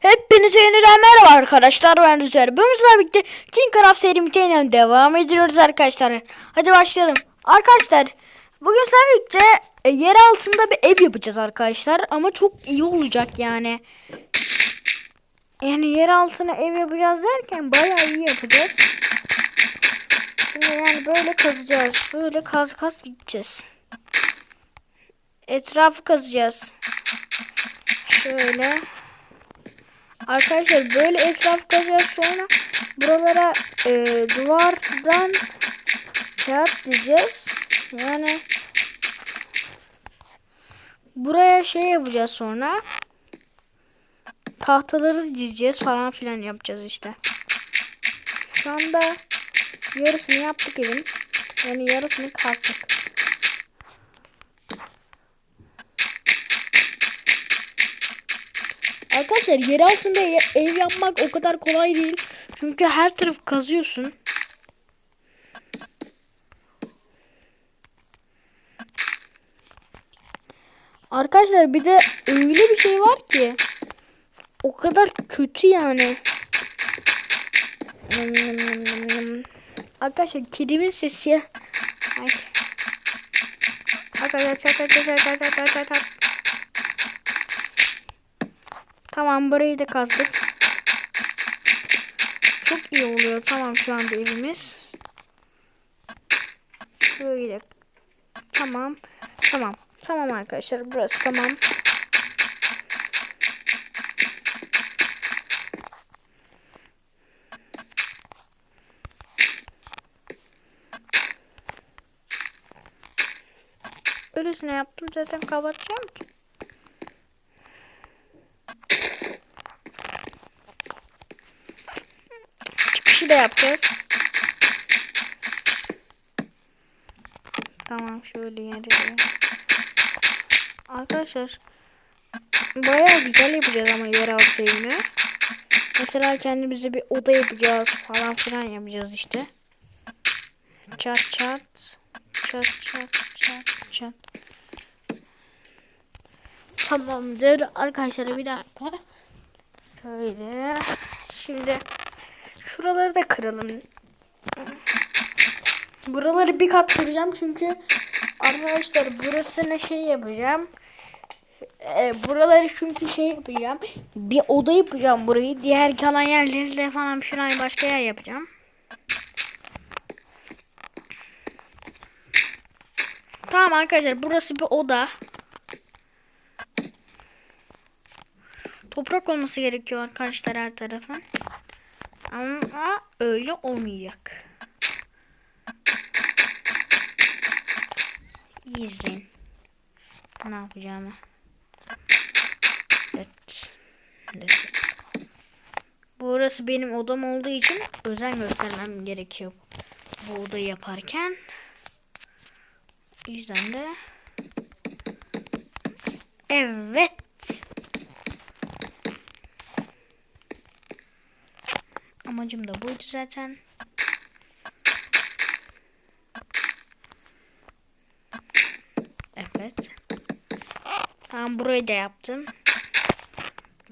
Hepinize yeniden merhaba arkadaşlar ben Rüzgar. Bugün sizlerle birlikte King Craft serimize devam ediyoruz arkadaşlar. Hadi başlayalım. Arkadaşlar bugün sizlerle birlikte e, yer altında bir ev yapacağız arkadaşlar. Ama çok iyi olacak yani. Yani yer altına ev yapacağız derken bayağı iyi yapacağız. Şimdi yani böyle kazacağız. Böyle kaz kaz gideceğiz. Etrafı kazacağız. Şöyle. Arkadaşlar böyle etraf kazacağız sonra buralara e, duvardan kağıt diyeceğiz. Yani buraya şey yapacağız sonra tahtaları dizeceğiz falan filan yapacağız işte. Şu anda yarısını yaptık evin. Yani yarısını kazdık. Arkadaşlar yer altında ev yapmak o kadar kolay değil. Çünkü her taraf kazıyorsun. Arkadaşlar bir de öyle bir şey var ki o kadar kötü yani. Arkadaşlar kedimin sesi. Ay. Arkadaşlar Tamam burayı da kazdık. Çok iyi oluyor. Tamam şu anda evimiz. Şöyle. Tamam. Tamam. Tamam arkadaşlar burası tamam. Öylesine yaptım zaten kapatacağım ki. Çıkışı da yapacağız. Tamam şöyle yeri. Arkadaşlar bayağı güzel yapacağız ama yeraltı evini. Mesela kendimize bir oda yapacağız falan filan yapacağız işte. Çat çat çat çat çat çat. Tamamdır arkadaşlar bir dakika. Şöyle. Şimdi şuraları da kıralım. Buraları bir kat kıracağım çünkü arkadaşlar burasını şey yapacağım. Ee, buraları çünkü şey yapacağım. Bir oda yapacağım burayı. Diğer kalan yerleri de falan şurayı başka yer yapacağım. Tamam arkadaşlar burası bir oda. Toprak olması gerekiyor arkadaşlar her tarafın. Ama öyle olmayacak. İyi. Ne yapacağımı. Evet. Evet. Burası benim odam olduğu için özen göstermem gerekiyor. Bu odayı yaparken. O yüzden de Evet. Amacım da buydu zaten. Evet. Tamam burayı da yaptım.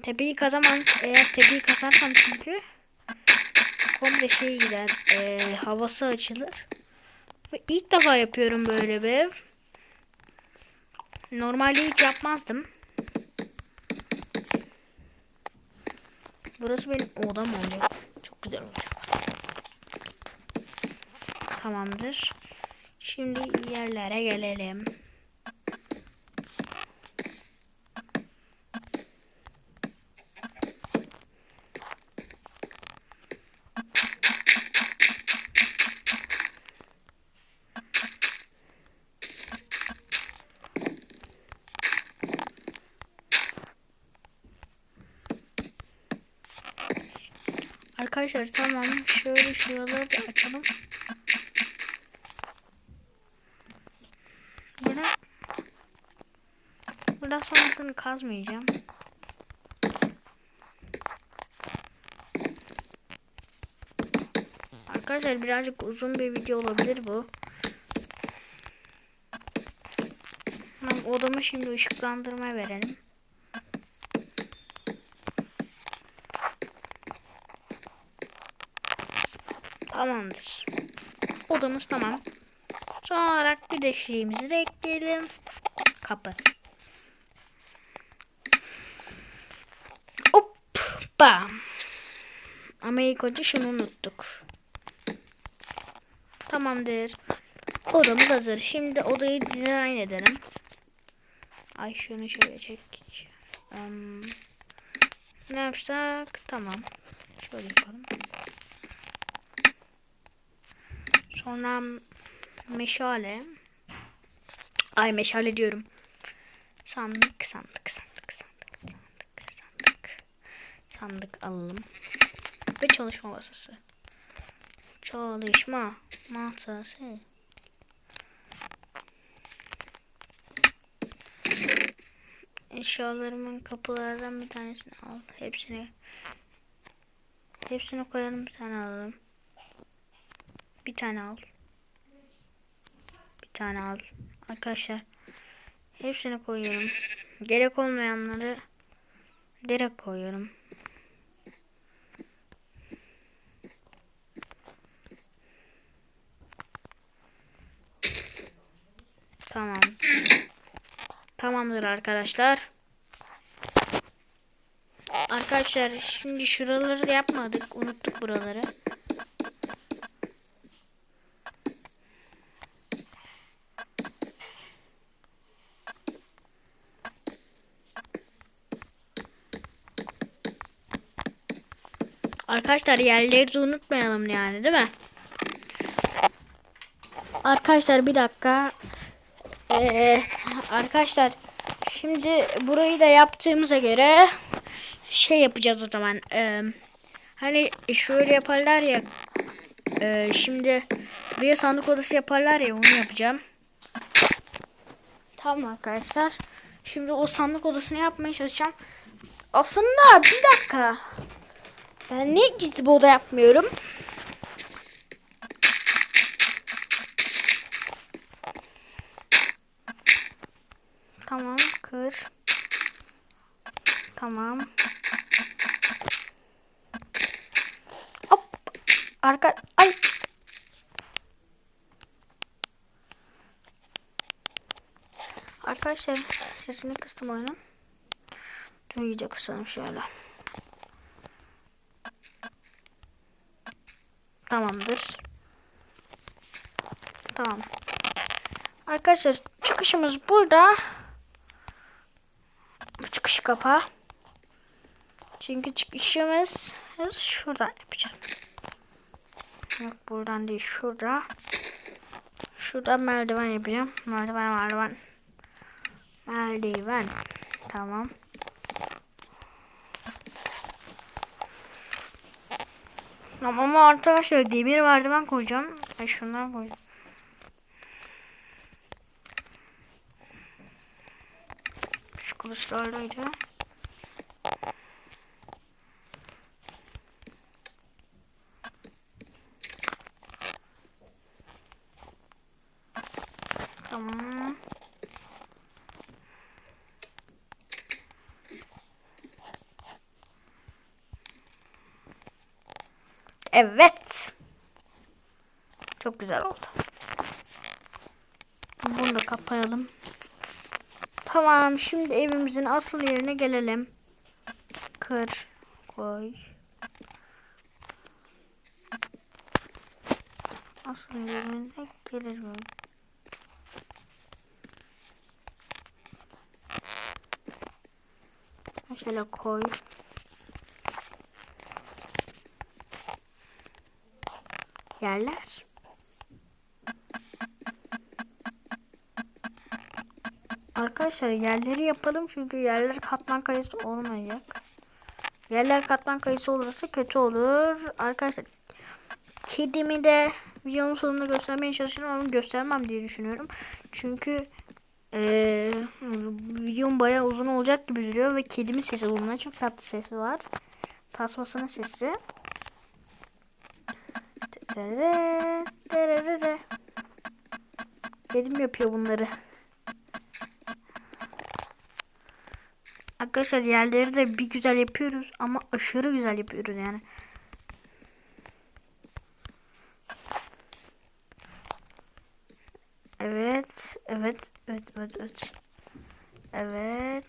Tepeyi kazamam. Eğer tepeyi kazarsam çünkü komple şey gider. E, havası açılır. Ve ilk defa yapıyorum böyle bir ev. Normalde hiç yapmazdım. Burası benim odam olacak. Çok güzel olacak. Tamamdır. Şimdi yerlere gelelim. Arkadaşlar tamam. Şöyle şuraları da açalım. Burada Buradan sonrasını kazmayacağım. Arkadaşlar birazcık uzun bir video olabilir bu. Ben odama şimdi ışıklandırma verelim. Tamamdır. Odamız tamam. Son olarak bir de şeyimizi de ekleyelim. Kapı. Hoppa. Ama ilk şunu unuttuk. Tamamdır. Odamız hazır. Şimdi odayı dizayn edelim. Ay şunu şöyle çek. Um, ne yapsak? Tamam. Şöyle yapalım. Sonra meşale. Ay meşale diyorum. Sandık, sandık, sandık, sandık, sandık, sandık. Sandık alalım. Ve çalışma masası. Çalışma masası. Eşyalarımın kapılardan bir tanesini al. Hepsini hepsini koyalım bir tane alalım. Bir tane al. Bir tane al. Arkadaşlar hepsini koyuyorum. Gerek olmayanları direkt koyuyorum. Tamam. Tamamdır arkadaşlar. Arkadaşlar şimdi şuraları yapmadık. Unuttuk buraları. Arkadaşlar yerleri de unutmayalım yani değil mi? Arkadaşlar bir dakika. Ee, arkadaşlar şimdi burayı da yaptığımıza göre şey yapacağız o zaman. Ee, hani şöyle yaparlar ya. E, şimdi bir sandık odası yaparlar ya onu yapacağım. Tamam arkadaşlar. Şimdi o sandık odasını yapmaya çalışacağım. Aslında bir dakika. Ben niye gizli bir oda yapmıyorum? Tamam kır. Tamam. Hop. Arka. Ay. Arkadaşlar sesini kıstım oyunun. İyice kısalım şöyle. Tamamdır. Tamam. Arkadaşlar çıkışımız burada. Çıkış kapa. Çünkü çıkışımız şuradan yapacağım. Yok buradan değil şurada. Şurada merdiven yapacağım. Merdiven merdiven. Merdiven. Tamam. Tamam ama arkadaşlar demir merdiven koyacağım. Ay şundan koyacağım. Şu kılıçlarlaydı. Tamam. Evet. Çok güzel oldu. Bunu da kapayalım. Tamam şimdi evimizin asıl yerine gelelim. Kır. Koy. Asıl yerine gelir böyle. Şöyle koy. Yerler. Arkadaşlar yerleri yapalım çünkü yerler katman kayısı olmayacak. Yerler katman kayısı olursa kötü olur. Arkadaşlar kedimi de videonun sonunda göstermeye çalışıyorum ama göstermem diye düşünüyorum. Çünkü ee, videom bayağı uzun olacak gibi duruyor ve kedimin sesi bundan çok tatlı sesi var. Tasmasının sesi. Dere. Dedim yapıyor bunları. Arkadaşlar yerleri de bir güzel yapıyoruz ama aşırı güzel yapıyoruz yani. Evet, evet, evet, evet, evet. Evet.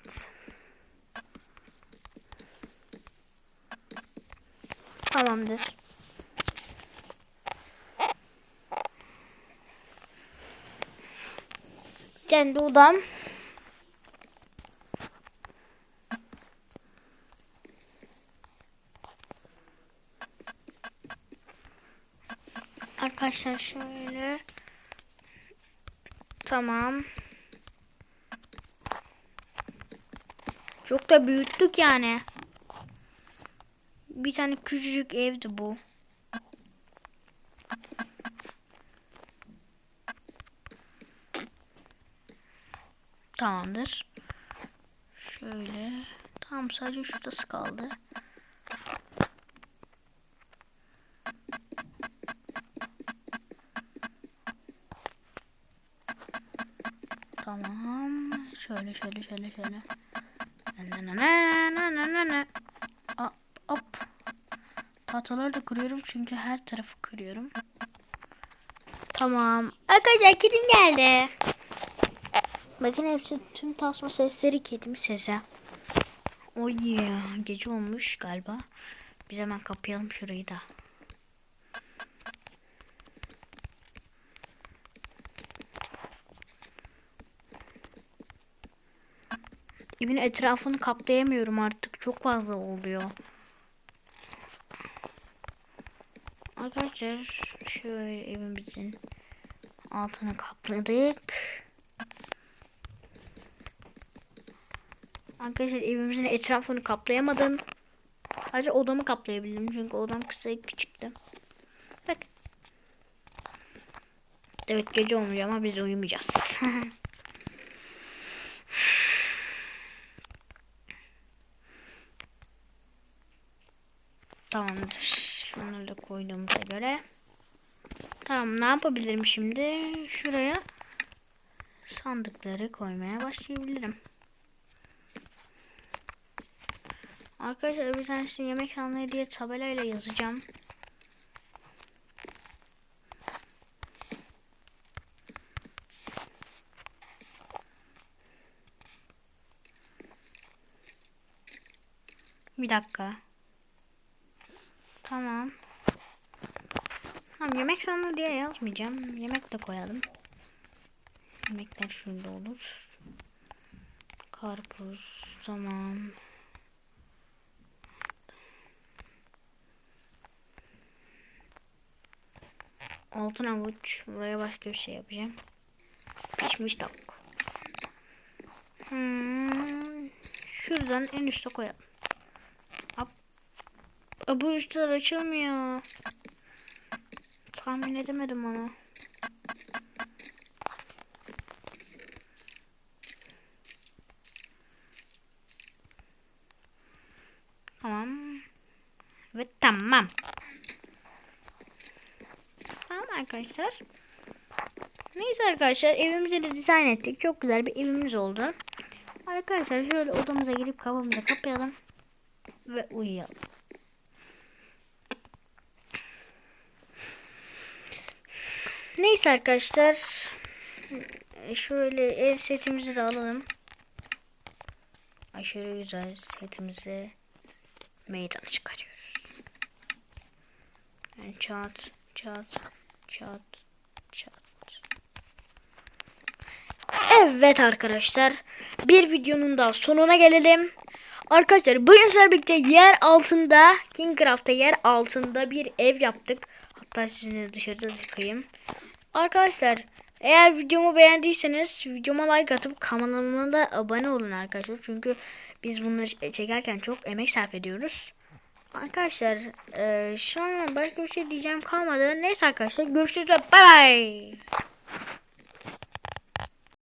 Tamamdır. Kendi odam. Arkadaşlar şöyle. Tamam. Çok da büyüttük yani. Bir tane küçücük evdi bu. Tamamdır. Şöyle. Tamam sadece şurası kaldı. Tamam. Şöyle şöyle şöyle şöyle. Ne ne ne ne ne ne. Hop hop. Tahtaları da kırıyorum çünkü her tarafı kırıyorum. Tamam. Arkadaşlar kedim geldi. Bakın hepsi tüm tasma sesleri kedim sesi. Oy yeah. Gece olmuş galiba. Biz hemen kapayalım şurayı da. Evin etrafını kaplayamıyorum artık. Çok fazla oluyor. Arkadaşlar şöyle evimizin altını kapladık. Arkadaşlar evimizin etrafını kaplayamadım. Sadece odamı kaplayabildim çünkü odam kısa küçüktü. Bak. Evet gece olmuyor ama biz uyumayacağız. Tamamdır. Şunları da koyduğumuza göre. Tamam ne yapabilirim şimdi? Şuraya sandıkları koymaya başlayabilirim. Arkadaşlar bir tanesini yemek sandığı diye tabelayla yazacağım. Bir dakika. Tamam. Tamam yemek sandığı diye yazmayacağım. Yemek de koyalım. Yemekler şurada olur. Karpuz. Tamam. Altın avuç. Buraya başka bir şey yapacağım. Pişmiş tavuk. Hmm. Şuradan en üste koyalım. Hop. Aa, Bu üstler açılmıyor. Tahmin edemedim onu. Tamam. Ve tamam. Arkadaşlar. Neyse arkadaşlar evimizi de dizayn ettik. Çok güzel bir evimiz oldu. Arkadaşlar şöyle odamıza girip kapımızı kapayalım. Ve uyuyalım. Neyse arkadaşlar. Şöyle ev setimizi de alalım. Aşırı güzel setimizi meydana çıkarıyoruz. Yani çat çat çat çat. Evet arkadaşlar. Bir videonun daha sonuna gelelim. Arkadaşlar bugün sizlerle birlikte yer altında Kingcraft'ta yer altında bir ev yaptık. Hatta sizinle dışarıda yıkayayım. Arkadaşlar eğer videomu beğendiyseniz videoma like atıp kanalıma da abone olun arkadaşlar. Çünkü biz bunları çekerken çok emek sarf ediyoruz. Arkadaşlar e, şu an başka bir şey diyeceğim kalmadı. Neyse arkadaşlar görüşürüz bay bay.